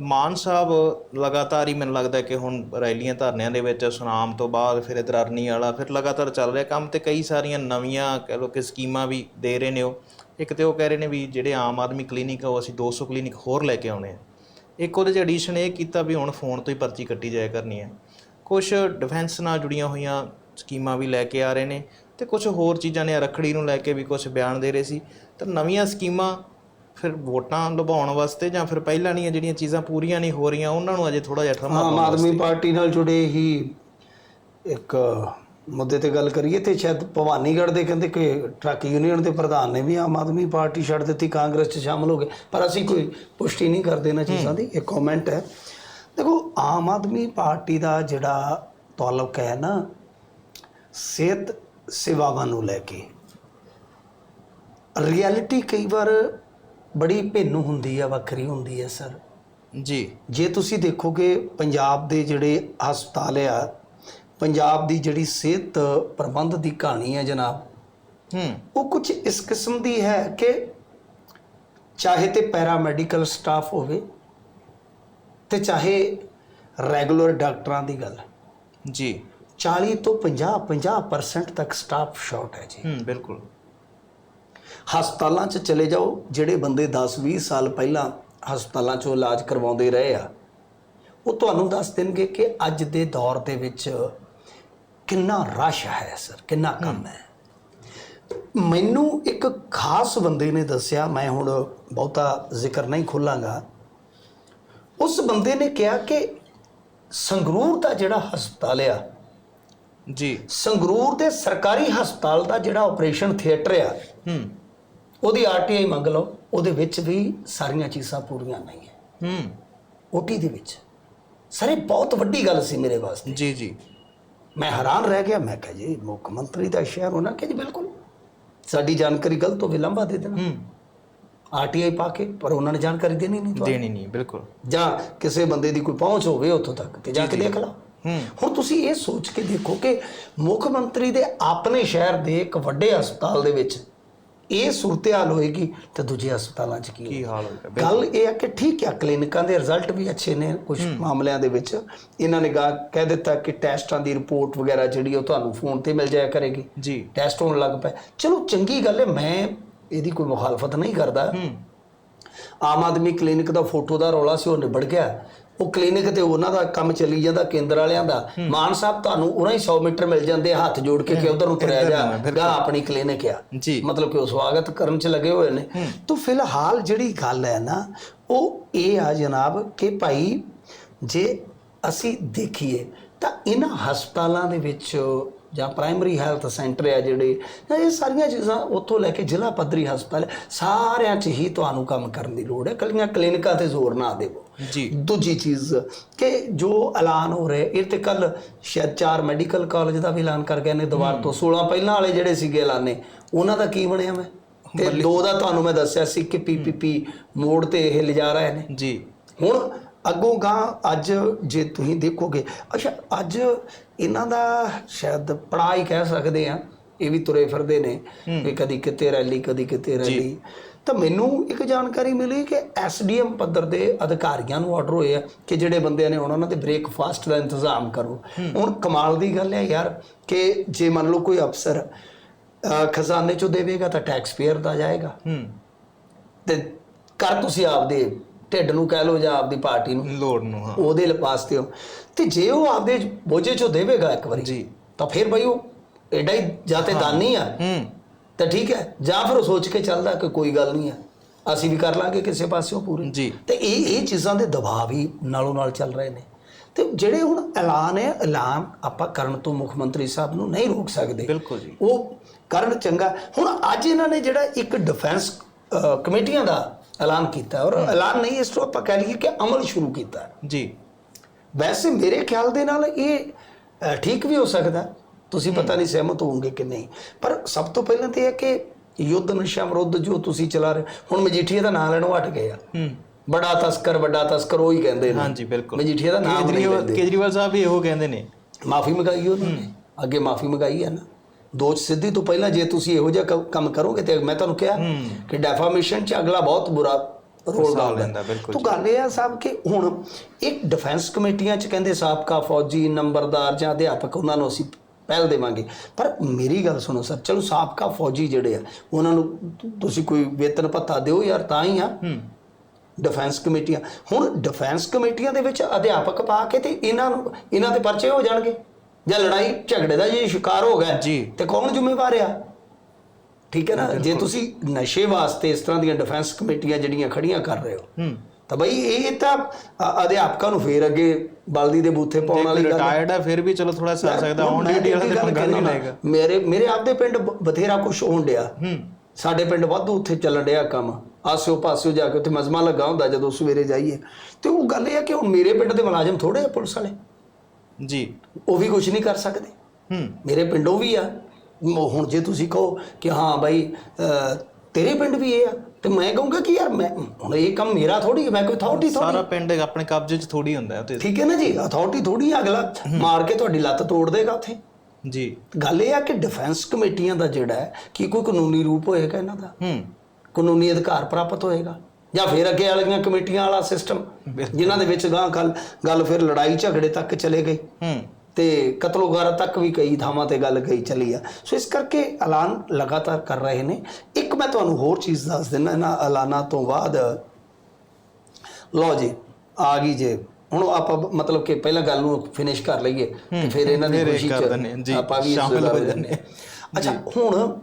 ਮਾਨ ਸਾਹਿਬ ਲਗਾਤਾਰ ਹੀ ਮੈਨੂੰ ਲੱਗਦਾ ਕਿ ਹੁਣ ਰੈਲੀਆਂ ਧਰਨਿਆਂ ਦੇ ਵਿੱਚ ਸੁਨਾਮ ਤੋਂ ਬਾਅਦ ਫਿਰ ਇਧਰ ਅਰਨੀ ਵਾਲਾ, ਫਿਰ ਲਗਾਤਾਰ ਚੱਲ ਰਿਹਾ ਕੰਮ ਤੇ ਕਈ ਸਾਰੀਆਂ ਨਵੀਆਂ ਕਹਿ ਲਓ ਕਿ ਸਕੀਮਾਂ ਵੀ ਦੇ ਰਹੇ ਨੇ ਉਹ। ਇੱਕ ਤੇ ਉਹ ਕਹਿ ਰਹੇ ਨੇ ਵੀ ਜਿਹੜੇ ਆਮ ਆਦਮੀ ਕਲੀਨਿਕ ਆ, ਉਹ ਅਸੀਂ 200 ਕਲੀਨਿਕ ਹੋਰ ਲੈ ਕੇ ਆਉਣੇ ਆ। ਇੱਕ ਉਹਦੇ ਚ ਐਡੀਸ਼ਨ ਇਹ ਕੀਤਾ ਵੀ ਹੁਣ ਫੋਨ ਤੋਂ ਹੀ ਪਰਚੀ ਕੱਟੀ ਜਾਇਆ ਕਰਨੀ ਹੈ ਕੁਝ ਡਿਫੈਂਸ ਨਾਲ ਜੁੜੀਆਂ ਹੋਈਆਂ ਸਕੀਮਾਂ ਵੀ ਲੈ ਕੇ ਆ ਰਹੇ ਨੇ ਤੇ ਕੁਝ ਹੋਰ ਚੀਜ਼ਾਂ ਨੇ ਰੱਖੜੀ ਨੂੰ ਲੈ ਕੇ ਵੀ ਕੁਝ ਬਿਆਨ ਦੇ ਰਹੇ ਸੀ। ਤਾਂ ਨਵੀਆਂ ਸਕੀਮਾਂ ਫਿਰ ਵੋਟਾਂ ਲੁਭਾਉਣ ਵਾਸਤੇ ਜਾਂ ਫਿਰ ਪਹਿਲਾਂ ਨਹੀਂ ਜਿਹੜੀਆਂ ਚੀਜ਼ਾਂ ਪੂਰੀਆਂ ਨਹੀਂ ਹੋ ਰਹੀਆਂ ਉਹਨਾਂ ਨੂੰ ਅਜੇ ਥੋੜਾ ਜਿਹਾ ਠਰਮਾ ਆਮ ਆਦਮੀ ਪਾਰਟੀ ਨਾਲ ਜੁੜੇ ਹੀ ਇੱਕ ਮੁੱਦੇ ਤੇ ਗੱਲ ਕਰੀਏ ਤੇ ਸ਼ਾਇਦ ਭਵਾਨੀਗੜ੍ਹ ਦੇ ਕਹਿੰਦੇ ਕਿ ਟਰੱਕ ਯੂਨੀਅਨ ਦੇ ਪ੍ਰਧਾਨ ਨੇ ਵੀ ਆਮ ਆਦਮੀ ਪਾਰਟੀ ਛੱਡ ਦਿੱਤੀ ਕਾਂਗਰਸ 'ਚ ਸ਼ਾਮਲ ਹੋ ਗਏ। ਪਰ ਅਸੀਂ ਕੋਈ ਪੁਸ਼ਟੀ ਨਹੀਂ ਕਰਦੇ ਇਹਨਾਂ ਚੀਜ਼ਾਂ ਦੀ ਇੱਕ ਕਮੈਂਟ ਹੈ। ਦੇਖੋ ਆਮ ਆਦਮੀ ਪਾਰਟੀ ਦਾ ਜਿਹੜਾ ਤਾਲੁਕ ਹੈ ਨਾ ਸਿਹਤ ਸੇਵਾਵਾਂ ਨੂੰ ਲੈ ਕੇ ਰਿਐਲਿਟੀ ਕਈ ਵਾਰ ਬੜੀ ਭਿੰਨ ਹੁੰਦੀ ਆ ਵੱਖਰੀ ਹੁੰਦੀ ਹੈ ਸਰ। ਜੀ। ਜੇ ਤੁਸੀਂ ਦੇਖੋਗੇ ਪੰਜਾਬ ਦੇ ਜਿਹੜੇ ਹਸਪਤਾਲ ਆ ਪੰਜਾਬ ਦੀ ਜਿਹੜੀ ਸਿਹਤ ਪ੍ਰਬੰਧ ਦੀ ਕਹਾਣੀ ਹੈ ਜਨਾਬ ਹੂੰ। ਉਹ ਕੁਝ ਇਸ ਕਿਸਮ ਦੀ ਹੈ ਕਿ ਚਾਹੇ ਤੇ ਪੈਰਾਮੈਡੀਕਲ ਸਟਾਫ ਹੋਵੇ ਤੇ ਚਾਹੇ ਰੈਗੂਲਰ ਡਾਕਟਰਾਂ ਦੀ ਗੱਲ। ਜੀ। 40 ਤੋਂ 50 50% ਤੱਕ ਸਟਾਫ ਸ਼ਾਰਟ ਹੈ ਜੀ। ਹੂੰ ਬਿਲਕੁਲ। ਹਸਪਤਾਲਾਂ 'ਚ ਚਲੇ ਜਾਓ ਜਿਹੜੇ ਬੰਦੇ 10-20 ਸਾਲ ਪਹਿਲਾਂ ਹਸਪਤਾਲਾਂ 'ਚੋਂ ਇਲਾਜ ਕਰਵਾਉਂਦੇ ਰਹੇ ਆ ਉਹ ਤੁਹਾਨੂੰ ਦੱਸ ਦੇਣਗੇ ਕਿ ਅੱਜ ਦੇ ਦੌਰ ਦੇ ਵਿੱਚ ਕਿੰਨਾ ਰਸ਼ ਹੈ ਸਰ ਕਿੰਨਾ ਕੰਮ ਹੈ। ਮੈਨੂੰ ਇੱਕ ਖਾਸ ਬੰਦੇ ਨੇ ਦੱਸਿਆ ਮੈਂ ਹੁਣ ਬਹੁਤਾ ਜ਼ਿਕਰ ਨਹੀਂ ਖੋਲਾਂਗਾ। ਉਸ ਬੰਦੇ ਨੇ ਕਿਹਾ ਕਿ ਸੰਗਰੂਰ ਦਾ ਜਿਹੜਾ ਹਸਪਤਾਲ ਆ ਜੀ। ਸੰਗਰੂਰ ਦੇ ਸਰਕਾਰੀ ਹਸਪਤਾਲ ਦਾ ਜਿਹੜਾ ਆਪਰੇਸ਼ਨ ਥੀਏਟਰ ਆ ਹੂੰ। ਉਹਦੀ ਆਰਟੀਆਈ ਮੰਗ ਲਓ ਉਹਦੇ ਵਿੱਚ ਵੀ ਸਾਰੀਆਂ ਚੀਜ਼ਾਂ ਪੂਰੀਆਂ ਨਹੀਂ ਹੈ। ਹੂੰ। ਓਟੀ ਦੇ ਵਿੱਚ। ਸਾਰੇ ਬਹੁਤ ਵੱਡੀ ਗੱਲ ਸੀ ਮੇਰੇ ਵਾਸਤੇ। ਜੀ ਜੀ। ਮੈਂ ਹੈਰਾਨ ਰਹਿ ਗਿਆ ਮੈਂ ਕਿਹਾ ਜੀ ਮੁੱਖ ਮੰਤਰੀ ਦਾ ਸ਼ਹਿਰ ਹੋਣਾ ਕਿ ਜੀ ਬਿਲਕੁਲ। ਸਾਡੀ ਜਾਣਕਾਰੀ ਗਲਤ ਹੋਵੇ ਲੰਬਾ ਦੇ ਦੇਣਾ। ਹੂੰ। ਆਰਟੀਆਈ ਪਾ ਕੇ ਪਰ ਉਹਨਾਂ ਨੇ ਜਾਣਕਾਰੀ ਦੇਣੀ ਨਹੀਂ ਦੇਣੀ ਨਹੀਂ ਬਿਲਕੁਲ। ਜਾਂ ਕਿਸੇ ਬੰਦੇ ਦੀ ਕੋਈ ਪਹੁੰਚ ਹੋਵੇ ਉੱਥੋਂ ਤੱਕ ਤੇ ਜਾ ਕੇ ਦੇਖ ਲਓ ਹੂੰ। ਹੁਣ ਤੁਸੀਂ ਇਹ ਸੋਚ ਕੇ ਦੇਖੋ ਕਿ ਮੁੱਖ ਮੰਤਰੀ ਦੇ ਆਪਣੇ ਸ਼ਹਿਰ ਦੇ ਇੱਕ ਵੱਡੇ ਹਸਪਤਾਲ ਦੇ ਵਿੱਚ ਇਹ ਸੂਰਤ-ਹਾਲ ਹੋਏਗੀ ਤੇ ਦੂਜੇ ਹਸਪਤਾਲਾਂ 'ਚ ਕੀ ਹਾਲ ਹੋਏਗਾ? ਗੱਲ ਇਹ ਹੈ ਕਿ ਠੀਕ ਹੈ ਕਲੀਨਿਕਾਂ ਦੇ ਰਿਜ਼ਲਟ ਵੀ ਅੱਛੇ ਨੇ ਕੁਝ ਮਾਮਲਿਆਂ ਦੇ ਵਿੱਚ। ਇਹਨਾਂ ਨੇ ਕਹਿ ਦਿੱਤਾ ਕਿ ਟੈਸਟਾਂ ਦੀ ਰਿਪੋਰਟ ਵਗੈਰਾ ਜਿਹੜੀ ਉਹ ਤੁਹਾਨੂੰ ਫੋਨ ਤੇ ਮਿਲ ਜਾਇਆ ਕਰੇਗੀ। ਜੀ। ਟੈਸਟ ਹੋਣ ਲੱਗ ਪਏ। ਚਲੋ ਚੰਗੀ ਗੱਲ ਹੈ ਮੈਂ ਇਹਦੀ ਕੋਈ ਮੁਖਾਲਫਤ ਨਹੀਂ ਕਰਦਾ। ਆਮ ਆਦਮੀ ਕਲੀਨਿਕ ਦਾ ਫੋਟੋ ਦਾ ਰੌਲਾ ਸੀ ਉਹ ਨਿਬੜ ਗਿਆ। ਉਹ ਕਲੀਨਿਕ ਤੇ ਉਹਨਾਂ ਦਾ ਕੰਮ ਚੱਲੀ ਜਾਂਦਾ ਕੇਂਦਰ ਵਾਲਿਆਂ ਦਾ। ਮਾਨ ਸਾਹਿਬ ਤੁਹਾਨੂੰ ਉਹਨਾਂ ਹੀ 100 ਮੀਟਰ ਮਿਲ ਜਾਂਦੇ ਹੱਥ ਜੋੜ ਕੇ ਕਿ ਉਧਰ ਨੂੰ ਤੁਰਿਆ ਜਾ? ਗਾ ਆਪਣੀ ਕਲੀਨਿਕ ਆ। ਮਤਲਬ ਕਿ ਉਹ ਸਵਾਗਤ ਕਰਨ ਚ ਲੱਗੇ ਹੋਏ ਨੇ। ਤਾਂ ਫਿਲਹਾਲ ਜਿਹੜੀ ਗੱਲ ਹੈ ਨਾ ਉਹ ਇਹ ਆ ਜਨਾਬ ਕਿ ਭਾਈ ਜੇ ਅਸੀਂ ਦੇਖੀਏ ਤਾਂ ਇਹਨਾਂ ਹਸਪਤਾਲਾਂ ਦੇ ਵਿੱਚ ਜਾਂ ਪ੍ਰਾਇਮਰੀ ਹੈਲਥ ਸੈਂਟਰ ਆ ਜਿਹੜੇ ਇਹ ਸਾਰੀਆਂ ਚੀਜ਼ਾਂ ਉੱਥੋਂ ਲੈ ਕੇ ਜ਼ਿਲ੍ਹਾ ਪੱਧਰੀ ਹਸਪਤਾਲ ਸਾਰਿਆਂ 'ਚ ਹੀ ਤੁਹਾਨੂੰ ਕੰਮ ਕਰਨ ਦੀ ਲੋੜ ਹੈ। ਕੱਲੀਆਂ ਕਲੀਨਿਕਾਂ ਤੇ ਜ਼ੋਰ ਨਾ ਦੇਵੋ। ਜੀ। ਦੂਜੀ ਚੀਜ਼ ਕਿ ਜੋ ਐਲਾਨ ਹੋ ਰਿਹਾ ਇਹ ਤੇ ਕੱਲ ਸ਼ਾਇਦ ਚਾਰ ਮੈਡੀਕਲ ਕਾਲਜ ਦਾ ਵੀ ਐਲਾਨ ਕਰ ਗਏ ਨੇ ਦੁਬਾਰ ਤੋਂ 16 ਪਹਿਲਾਂ ਵਾਲੇ ਜਿਹੜੇ ਸੀਗੇ ਐਲਾਨੇ ਉਹਨਾਂ ਦਾ ਕੀ ਬਣਿਆ ਮੈਂ ਤੇ ਦੋ ਦਾ ਤੁਹਾਨੂੰ ਮੈਂ ਦੱਸਿਆ ਸੀ ਕਿ ਪੀਪੀਪੀ ਮੋੜ ਤੇ ਇਹ ਲਿਜਾ ਰਹੇ ਨੇ। ਜੀ। ਹੁਣ ਅੱਗੋਂ ਗਾਂ ਅੱਜ ਜੇ ਤੁਸੀਂ ਦੇਖੋਗੇ ਅੱਛਾ ਅੱਜ ਇਹਨਾਂ ਦਾ ਸ਼ਾਇਦ ਪੜਾਅ ਹੀ ਕਹਿ ਸਕਦੇ ਆ ਇਹ ਵੀ ਤੁਰੇ ਫਿਰਦੇ ਨੇ ਵੀ ਕਦੀ ਕਿਤੇ ਰੈਲੀ ਕਦੀ ਕਿਤੇ ਰੈਲੀ। ਤਾਂ ਮੈਨੂੰ ਇੱਕ ਜਾਣਕਾਰੀ ਮਿਲੀ ਕਿ ਐਸਡੀਐਮ ਪੱਧਰ ਦੇ ਅਧਿਕਾਰੀਆਂ ਨੂੰ ਆਰਡਰ ਹੋਏ ਆ ਕਿ ਜਿਹੜੇ ਬੰਦਿਆਂ ਨੇ ਆਉਣਾ ਉਹਨਾਂ ਦੇ ਬ੍ਰੇਕਫਾਸਟ ਦਾ ਇੰਤਜ਼ਾਮ ਕਰੋ। ਹੁਣ ਕਮਾਲ ਦੀ ਗੱਲ ਹੈ ਯਾਰ ਕਿ ਜੇ ਮੰਨ ਲਓ ਕੋਈ ਅਫਸਰ ਖਜ਼ਾਨੇ ਚੋਂ ਦੇਵੇਗਾ ਤਾਂ ਟੈਕਸ ਪੇਅਰ ਦਾ ਜਾਏਗਾ। ਤੇ ਕਰ ਤੁਸੀਂ ਆਪਦੇ ਢਿੱਡ ਨੂੰ ਕਹਿ ਲਓ ਜਾਂ ਆਪਦੀ ਪਾਰਟੀ ਨੂੰ। ਲੋੜ ਨੂੰ ਹਾਂ। ਉਹਦੇ ਵਾਸਤੇ ਹੋ ਤੇ ਜੇ ਉਹ ਆਪਦੇ ਬੋਝੇ ਚੋਂ ਦੇਵੇਗਾ ਇੱਕ ਵਾਰੀ ਜੀ। ਤਾਂ ਫਿਰ ਬਈ ਉਹ ਐਡਾ ਹੀ ਜਾਂ ਤੇ ਦਾਨੀ ਆ। ਹੂੰ। ਤਾਂ ਠੀਕ ਹੈ। ਜਾਂ ਫਿਰ ਉਹ ਸੋਚ ਕੇ ਚੱਲਦਾ ਕਿ ਕੋਈ ਗੱਲ ਨਹੀਂ ਆ। ਅਸੀਂ ਵੀ ਕਰ ਲਾਂਗੇ ਕਿਸੇ ਪਾਸਿਓਂ ਪੂਰੀ। ਜੀ। ਤੇ ਇਹ ਇਹ ਚੀਜ਼ਾਂ ਦੇ ਦਬਾਅ ਵੀ ਨਾਲੋਂ ਨਾਲ ਚੱਲ ਰਹੇ ਨੇ। ਤੇ ਜਿਹੜੇ ਹੁਣ ਐਲਾਨ ਹੈ ਐਲਾਨ ਆਪਾਂ ਕਰਨ ਤੋਂ ਮੁੱਖ ਮੰਤਰੀ ਸਾਹਿਬ ਨੂੰ ਨਹੀਂ ਰੋਕ ਸਕਦੇ। ਬਿਲਕੁਲ ਜੀ। ਉਹ ਕਰਨ ਚੰਗਾ। ਹੁਣ ਅੱਜ ਇਹਨਾਂ ਨੇ ਜਿਹੜਾ ਇੱਕ ਡਿਫੈਂਸ ਕਮੇਟੀਆਂ ਦਾ ਐਲਾਨ ਕੀਤਾ। ਔਰ ਐਲਾਨ ਨਹੀਂ ਇਸ ਤੋਂ ਆਪਾਂ ਕਹਿ ਲਈਏ ਕਿ ਅਮਲ ਸ਼ੁਰੂ ਕੀਤਾ। ਜੀ। ਵੈਸੇ ਮੇਰੇ ਖਿਆਲ ਦੇ ਨਾਲ ਇਹ ਠੀਕ ਵੀ ਹੋ ਸਕਦਾ। ਤੁਸੀਂ ਪਤਾ ਨਹੀਂ ਸਹਿਮਤ ਹੋਵੋਗੇ ਕਿ ਨਹੀਂ। ਪਰ ਸਭ ਤੋਂ ਪਹਿਲਾਂ ਤੇ ਇਹ ਕਿ ਯੁੱਧ ਨਸ਼ਾ ਵਿਰੁੱਧ ਜੋ ਤੁਸੀਂ ਚਲਾ ਰਹੇ ਹੁਣ ਮਜੀਠੀਆ ਦਾ ਨਾਂ ਲੈਣੋਂ ਹਟ ਗਏ ਆ। ਹੂੰ। ਬੜਾ ਤਸਕਰ ਵੱਡਾ ਤਸਕਰ ਉਹ ਕਹਿੰਦੇ ਨੇ। ਹਾਂਜੀ ਬਿਲਕੁਲ। ਮਜੀਠੀਆ ਦਾ ਨਾਮ ਨਹੀਂ ਕੇਜਰੀਵਾਲ ਲੈਂਦੇ। ਕੇਜਰੀਵਾਲ ਸਾਹਿਬ ਵੀ ਇਹੋ ਕਹਿੰਦੇ ਨੇ। ਮਾਫੀ ਮੰਗਾਈ ਉਹਨਾਂ? ਨੇ ਅੱਗੇ ਮਾਫੀ ਮੰਗਾਈ ਹੈ ਨਾ? ਦੋਚ ਸਿੱਧੀ ਤੋਂ ਪਹਿਲਾਂ ਜੇ ਤੁਸੀਂ ਇਹੋ ਜਿਹਾ ਕੰਮ ਕਰੋਗੇ ਤੇ ਮੈਂ ਤੁਹਾਨੂੰ ਕਿਹਾ ਕਿ ਡੈਫਾਮੇਸ਼ਨ ਚ ਅਗਲਾ ਬਹੁਤ ਬੁਰਾ ਰੋਲ ਡਾਲਦਾ ਲੈਂਦਾ, ਬਿਲਕੁਲ ਤਾਂ ਗੱਲ ਇਹ ਆ ਸਾਹਿਬ ਕਿ ਹੁਣ ਇੱਕ ਡਿਫੈਂਸ ਕਮੇਟੀਆਂ ਚ ਕਹਿੰਦੇ ਸਾਬਕਾ ਫੌਜੀ ਨੰਬਰਦਾਰ ਜਾਂ ਅਧਿਆਪਕ ਉਹਨਾਂ ਨੂੰ ਅਸੀਂ ਪਹਿਲ ਦੇਵਾਂਗੇ। ਪਰ ਮੇਰੀ ਗੱਲ ਸੁਣੋ ਸਰ ਚਲੋ ਸਾਬਕਾ ਫੌਜੀ ਜਿਹੜੇ ਆ ਉਹਨਾਂ ਨੂੰ ਤੁਸੀਂ ਕੋਈ ਵੇਤਨ ਭੱਤਾ ਦਿਓ ਯਾਰ ਤਾਂ ਹੀ ਆ। ਡਿਫੈਂਸ ਕਮੇਟੀਆਂ। ਹੁਣ ਡਿਫੈਂਸ ਕਮੇਟੀਆਂ ਦੇ ਵਿੱਚ ਅਧਿਆਪਕ ਪਾ ਕੇ ਤੇ ਇਹਨਾਂ ਨੂੰ ਇਹਨਾਂ ਦੇ ਪਰਚੇ ਹੋ ਜਾਣਗੇ। ਜਾਂ ਲੜਾਈ ਝਗੜੇ ਦਾ ਜੇ ਸ਼ਿਕਾਰ ਹੋ ਗਿਆ ਜੀ। ਤੇ ਕੌਣ ਜ਼ਿੰਮੇਵਾਰ ਆ? ਠੀਕ ਹੈ ਨਾ? ਜੇ ਤੁਸੀਂ ਨਸ਼ੇ ਵਾਸਤੇ ਇਸ ਤਰ੍ਹਾਂ ਦੀਆਂ ਡਿਫੈਂਸ ਕਮੇਟੀਆਂ ਜਿਹੜੀਆਂ ਖੜੀਆਂ ਕਰ ਰਹੇ ਹੋ ਹੂੰ। ਤਾਂ ਬਈ ਇਹ ਤਾਂ ਅ- ਅਧਿਆਪਕਾਂ ਨੂੰ ਫੇਰ ਅੱਗੇ ਬਲਦੀ ਦੇ ਬੂਥੇ ਪਾਉਣ ਵਾਲੀ ਗੱਲ ਹੈ। ਰਿਟਾਇਰਡ ਆ ਫਿਰ ਵੀ ਚਲੋ ਥੋੜਾ ਸਰ ਸਕਦਾ ਹੁਣ ਮੈਂ ਡਿਊਟੀ ਵਾਲਾ ਇੱਕ ਤੇ ਗੱਲ ਪੰਗਾ ਨਹੀਂ ਕਹਿਣਾ ਲਏਗਾ ਮੇਰੇ ਮੇਰੇ ਆਪਦੇ ਪਿੰਡ ਬ- ਬਥੇਰਾ ਕੁਝ ਹੋਣ ਡਿਆ। ਹੂੰ। ਸਾਡੇ ਪਿੰਡ ਵਾਧੂ ਉੱਥੇ ਚੱਲਣ ਡਿਆ ਕੰਮ। ਆਸਿਓ ਪਾਸਿਓ ਜਾ ਕੇ ਉੱਥੇ ਮਜ਼ਮਾ ਲੱਗਾ ਹੁੰਦਾ ਜਦੋਂ ਸਵੇਰੇ ਜਾਈਏ। ਤੇ ਉਹ ਗੱਲ ਇਹ ਆ ਕਿ ਹੁਣ ਮੇਰੇ ਪਿੰਡ ਦੇ ਮੁਲਾਜ਼ਮ ਥੋੜੇ ਆ ਪੁਲਿਸ ਵਾਲੇ। ਜੀ। ਉਹ ਵੀ ਕੁਝ ਨਹੀਂ ਕਰ ਸਕਦੇ। ਹੂੰ। ਮੇਰੇ ਪਿੰਡੋਂ ਵੀ ਆ। ਹੁਣ ਜੇ ਤੁਸੀਂ ਕਹੋ ਕਿ ਹਾਂ ਬਾਈ ਤੇਰੇ ਪਿੰਡ ਵੀ ਇਹ ਆ ਤੇ ਮੈਂ ਕਹੂੰਗਾ ਕਿ ਯਾਰ ਮੈਂ ਹੁਣ ਇਹ ਕੰਮ ਮੇਰਾ ਥੋੜੀ ਮੈਂ ਕੋਈ ਅਥਾਰਟੀ ਥੋੜੀ ਸਾਰਾ ਪਿੰਡ ਆਪਣੇ ਕਬਜ਼ੇ 'ਚ ਥੋੜੀ ਹੁੰਦਾ ਹੈ ਤੇ ਠੀਕ ਹੈ ਨਾ ਜੀ ਅਥਾਰਟੀ ਥੋੜੀ ਅਗਲਾ। ਮਾਰ ਕੇ ਤੁਹਾਡੀ ਲੱਤ ਤੋੜ ਦੇਗਾ ਉੱਥੇ। ਜੀ। ਗੱਲ ਇਹ ਆ ਕਿ ਡਿਫੈਂਸ ਕਮੇਟੀਆਂ ਦਾ ਜਿਹੜਾ ਹੈ ਕੀ ਕੋਈ ਕਾਨੂੰਨੀ ਰੂਪ ਹੋਏਗਾ ਇਹਨਾਂ ਦਾ? ਹੂੰ। ਕਾਨੂੰਨੀ ਅਧਿਕਾਰ ਪ੍ਰਾਪਤ ਹੋਏਗਾ। ਜਾਂ ਫਿਰ ਅੱਗੇ ਵਾਲੀਆਂ ਕਮੇਟੀਆਂ ਵਾਲਾ ਸਿਸਟਮ ਜਿਨ੍ਹਾਂ ਦੇ ਵਿੱਚ ਗਾਂ ਗੱਲ ਗੱਲ ਫਿਰ ਲੜਾਈ ਝਗੜੇ ਤੱਕ ਚਲੇ ਗਏ। ਹੂੰ। ਤੇ ਕਤਲੋਗਾਰਾ ਤੱਕ ਵੀ ਕਈ ਥਾਵਾਂ ਤੇ ਗੱਲ ਗਈ ਚੱਲੀ ਆ। ਸੋ ਇਸ ਕਰਕੇ ਐਲਾਨ ਲਗਾਤਾਰ ਕਰ ਰਹੇ ਨੇ। ਇੱਕ ਮੈਂ ਤੁਹਾਨੂੰ ਹੋਰ ਚੀਜ਼ ਦੱਸ ਦਿੰਦਾ ਇਹਨਾਂ ਐਲਾਨਾਂ ਤੋਂ ਬਾਅਦ। ਲਓ ਜੀ ਆ ਗਈ ਜੇ। ਹੁਣ ਆਪਾਂ ਮਤਲਬ ਕਿ ਪਹਿਲਾਂ ਗੱਲ ਨੂੰ ਫਿਨਿਸ਼ ਕਰ ਲਈਏ ਤੇ ਫਿਰ ਇਹਨਾਂ ਦੀ ਖੁਸ਼ੀ ਚ ਆਪਾਂ ਵੀ ਸ਼ਾਮਿਲ ਹੋ ਜਾਂਦੇ। ਅੱਛਾ ਹੁਣ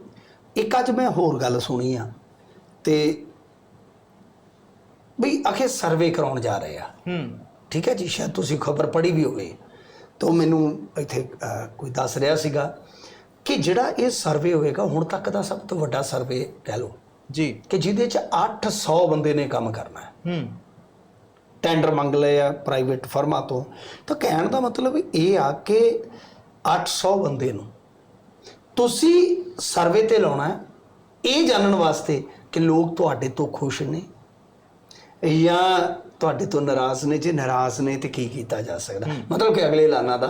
ਇੱਕ ਅੱਜ ਮੈਂ ਹੋਰ ਗੱਲ ਸੁਣੀ ਆ। ਤੇ ਬਈ ਆਖੇ ਸਰਵੇ ਕਰਾਉਣ ਜਾ ਰਹੇ ਆ। ਹੂੰ। ਠੀਕ ਹੈ ਜੀ ਸ਼ਾਇਦ ਤੁਸੀਂ ਖਬਰ ਪੜ੍ਹੀ ਵੀ ਹੋਵੇ। ਤਾਂ ਮੈਨੂੰ ਇੱਥੇ ਕੋਈ ਦੱਸ ਰਿਹਾ ਸੀਗਾ ਕਿ ਜਿਹੜਾ ਇਹ ਸਰਵੇ ਹੋਏਗਾ ਹੁਣ ਤੱਕ ਦਾ ਸਭ ਤੋਂ ਵੱਡਾ ਸਰਵੇ ਕਹਿ ਲਓ ਜੀ। ਕਿ ਜਿਹਦੇ ਚ 800 ਬੰਦੇ ਨੇ ਕੰਮ ਕਰਨਾ ਹੈ। ਹੂੰ। ਟੈਂਡਰ ਮੰਗ ਲਏ ਆ ਪ੍ਰਾਈਵੇਟ ਫਰਮਾਂ ਤੋਂ। ਤਾਂ ਕਹਿਣ ਦਾ ਮਤਲਬ ਇਹ ਆ ਕਿ 800 ਬੰਦੇ ਨੂੰ ਤੁਸੀਂ ਸਰਵੇ ਤੇ ਲਾਉਣਾ ਹੈ। ਇਹ ਜਾਣਨ ਵਾਸਤੇ ਕਿ ਲੋਕ ਤੁਹਾਡੇ ਤੋਂ ਖੁਸ਼ ਨੇ। ਜਾਂ ਤੁਹਾਡੇ ਤੋਂ ਨਾਰਾਜ਼ ਨੇ ਜੇ ਨਾਰਾਜ਼ ਨੇ ਤੇ ਕੀ ਕੀਤਾ ਜਾ ਸਕਦਾ? ਮਤਲਬ ਕਿ ਅਗਲੇ ਐਲਾਨਾਂ ਦਾ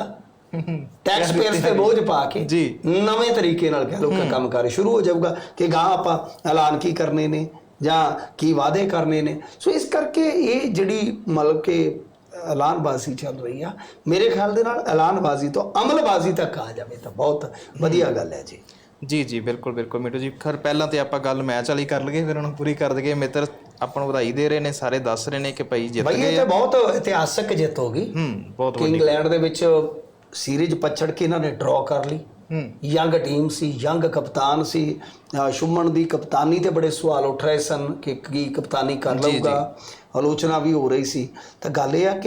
ਟੈਕਸ ਪੇਅਰਸ ਤੇ ਬੋਝ ਪਾ ਕੇ ਜੀ। ਨਵੇਂ ਤਰੀਕੇ ਨਾਲ ਕਹਿ ਕਿ ਕੰਮ ਕਰ ਸ਼ੁਰੂ ਹੋ ਜਾਊਗਾ ਕਿ ਗਾਂ ਆਪਾਂ ਐਲਾਨ ਕੀ ਕਰਨੇ ਨੇ ਜਾਂ ਕੀ ਵਾਅਦੇ ਕਰਨੇ ਨੇ। ਸੋ ਇਸ ਕਰਕੇ ਇਹ ਜਿਹੜੀ ਮਤਲਬ ਕਿ ਐਲਾਨਬਾਜ਼ੀ ਚੱਲ ਰਹੀ ਆ ਮੇਰੇ ਖਿਆਲ ਦੇ ਨਾਲ ਐਲਾਨਬਾਜ਼ੀ ਤੋਂ ਅਮਲਬਾਜ਼ੀ ਤੱਕ ਆ ਜਾਵੇ ਤਾਂ ਬਹੁਤ ਵਧੀਆ ਗੱਲ ਹੈ ਜੀ। ਜੀ ਜੀ ਬਿਲਕੁਲ ਬਿਲਕੁਲ ਮਿੱਟੂ ਜੀ। ਖਰ ਪਹਿਲਾਂ ਤੇ ਆਪਾਂ ਗੱਲ ਮੈਚ ਵਾਲੀ ਕਰ ਲਈਏ ਫਿਰ ਉਹਨੂੰ ਪੂਰੀ ਕਰ ਦਈਏ। ਮਿੱਤਰ ਆਪਾਂ ਨੂੰ ਵਧਾਈ ਦੇ ਰਹੇ ਨੇ ਸਾਰੇ ਦੱਸ ਰਹੇ ਨੇ ਕਿ ਭਾਈ ਜਿੱਤ ਬਈ ਗਏ ਇਹ ਤੇ ਬਹੁਤ ਇਤਿਹਾਸਕ ਜਿੱਤ ਹੋ ਗਈ। ਹੂੰ ਬਹੁਤ ਵੱਡੀ। ਇੰਗਲੈਂਡ ਦੇ ਵਿੱਚ ਸੀਰੀਜ਼ ਪਛੜ ਕੇ ਇਹਨਾਂ ਨੇ ਡਰਾਅ ਕਰ ਲਈ। ਹੂੰ। ਯੰਗ ਟੀਮ ਸੀ ਯੰਗ ਕਪਤਾਨ ਸੀ। ਅਹ ਸ਼ੁਭਮਨ ਦੀ ਕਪਤਾਨੀ ਤੇ ਬੜੇ ਸਵਾਲ ਉੱਠ ਰਹੇ ਸਨ ਕਿ ਕੀ ਕਪਤਾਨੀ ਕਰ। ਲਊਗਾ। ਆਲੋਚਨਾ ਵੀ ਹੋ ਰਹੀ ਸੀ। ਤਾਂ ਗੱਲ ਇਹ ਆ ਕਿ